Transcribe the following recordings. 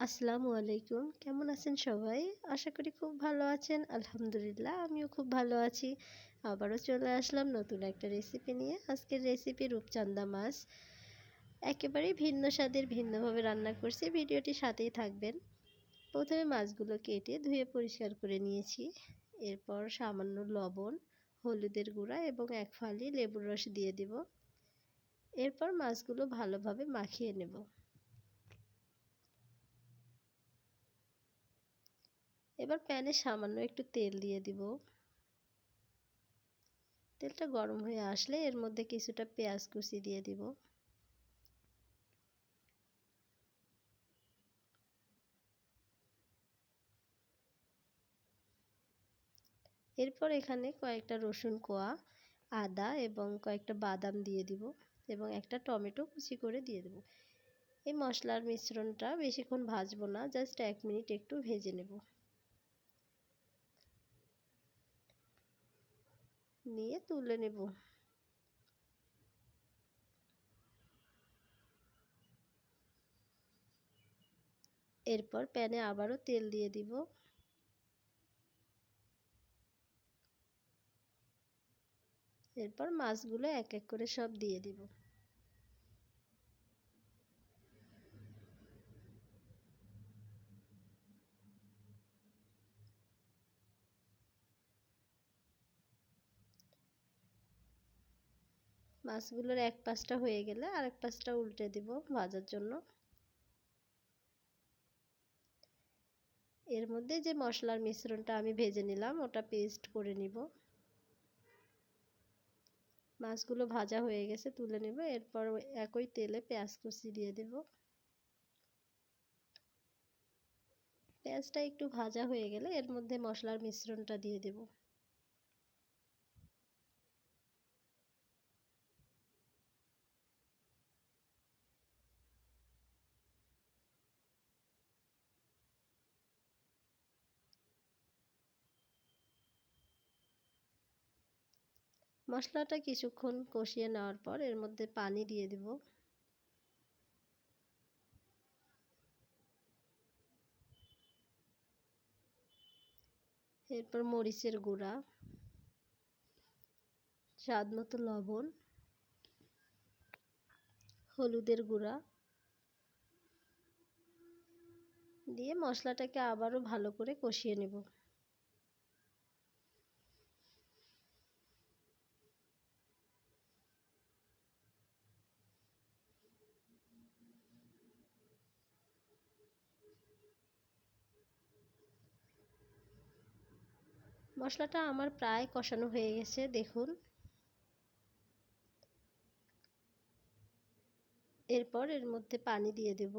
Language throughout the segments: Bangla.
আসসালামু আলাইকুম। কেমন আছেন সবাই? আশা করি খুব ভালো আছেন। আলহামদুলিল্লাহ, আমিও খুব ভালো আছি। আবারও চলে আসলাম নতুন একটা রেসিপি নিয়ে। আজকের রেসিপি রূপচান্দা মাছ। একেবারেই ভিন্ন স্বাদের, ভিন্নভাবে রান্না করছি। ভিডিওটি সাথেই থাকবেন। প্রথমে মাছগুলো কেটে ধুয়ে পরিষ্কার করে নিয়েছি। এরপর সামান্য লবণ, হলুদের গুঁড়া এবং এক ফালি লেবুর রস দিয়ে দিব। এরপর মাছগুলো ভালোভাবে মাখিয়ে নেব। এবার প্যানে সামান্য একটু তেল দিয়ে দিব। তেলটা গরম হয়ে আসলে এর মধ্যে কিছুটা পেঁয়াজ কুচি দিয়ে দিব। এরপর এখানে কয়েকটা রসুন কোয়া, আদা এবং কয়েকটা বাদাম দিয়ে দিব এবং একটা টমেটো কুচি করে দিয়ে দেব। এই মশলার মিশ্রণটা বেশিক্ষণ ভাজবো না, জাস্ট এক মিনিট একটু ভেজে নেব। নিয়ে তুলে নেব। এরপর প্যানে আবারও তেল দিয়ে দিব। এরপর মাছগুলো এক এক করে সব দিয়ে দিব। মাছগুলোর এক পাশটা হয়ে গেলে আর আরেক পাশটা উল্টে দিব ভাজার জন্য। এর মধ্যে যে মশলার মিশ্রণটা আমি ভেজে নিলাম, ওটা পেস্ট করে নিব। মাছগুলো ভাজা হয়ে গেছে, তুলে নেব। এরপর একই তেলে পেঁয়াজ কুচি দিয়ে দেব। পেঁয়াজটা একটু ভাজা হয়ে গেলে এর মধ্যে মশলার মিশ্রণটা দিয়ে দেবো। মশলাটা কিছুক্ষণ কষিয়ে নেওয়ার পর এর মধ্যে পানি দিয়ে দেব। এরপর মরিচের গুঁড়া স্বাদ মতো লবণ, হলুদের গুঁড়া দিয়ে মশলাটাকে আবারও ভালো করে কষিয়ে নেব। মশলাটা আমার প্রায় কষানো হয়ে গেছে, দেখুন। এরপর এর মধ্যে পানি দিয়ে দেব।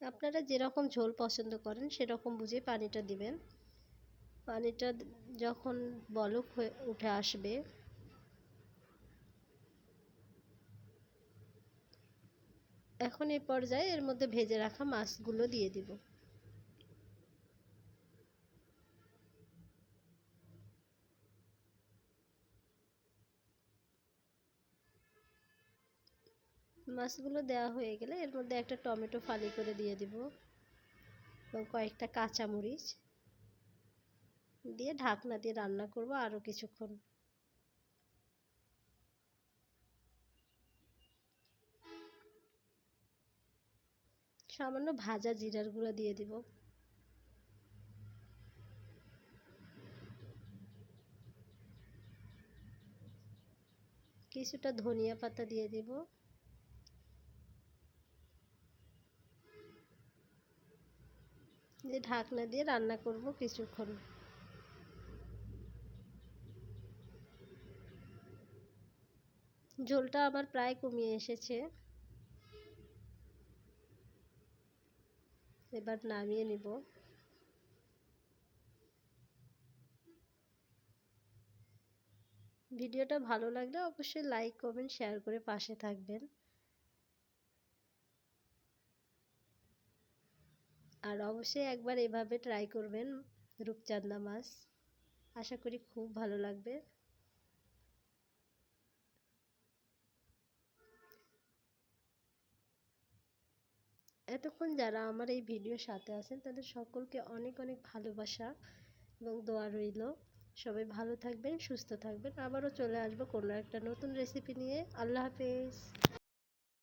আপনারা যেরকম ঝোল পছন্দ করেন, সেরকম বুঝে পানিটা দিবেন। পানিটা যখন বলক হয়ে উঠে আসবে, এখন এই পর্যায়ে এর মধ্যে ভেজে রাখা মাছগুলো দিয়ে দিব। মাছগুলো দেওয়া হয়ে গেলে এর মধ্যে একটা টমেটো ফালি করে দিয়ে দিব এবং কয়েকটা কাঁচামরিচ। দিয়ে ঢাকনা দিয়ে রান্না করব আরও কিছুক্ষণ। সামান্য ভাজা জিরার গুঁড়া দিয়ে দিব। কিছুটা ধনিয়া পাতা দিয়ে দিব। দিয়ে ঢাকনা দিয়ে রান্না করব কিছুক্ষণ। ঝোলটা আবার প্রায় কমিয়ে এসেছে। এবার নামিয়ে নিব। ভিডিওটা ভালো লাগলে অবশ্যই লাইক, কমেন্ট, শেয়ার করে পাশে থাকবেন। আর অবশ্যই একবার এভাবে ট্রাই করবেন রূপচাঁদা মাছ। আশা করি খুব ভালো লাগবে। এতক্ষণ যারা আমার এই ভিডিওর সাথে আছেন, তাদের সকলকে অনেক অনেক ভালোবাসা এবং দোয়া রইল। সবাই ভালো থাকবেন, সুস্থ থাকবেন। আবারও চলে আসব কোনো একটা নতুন রেসিপি নিয়ে। আল্লাহ হাফেজ।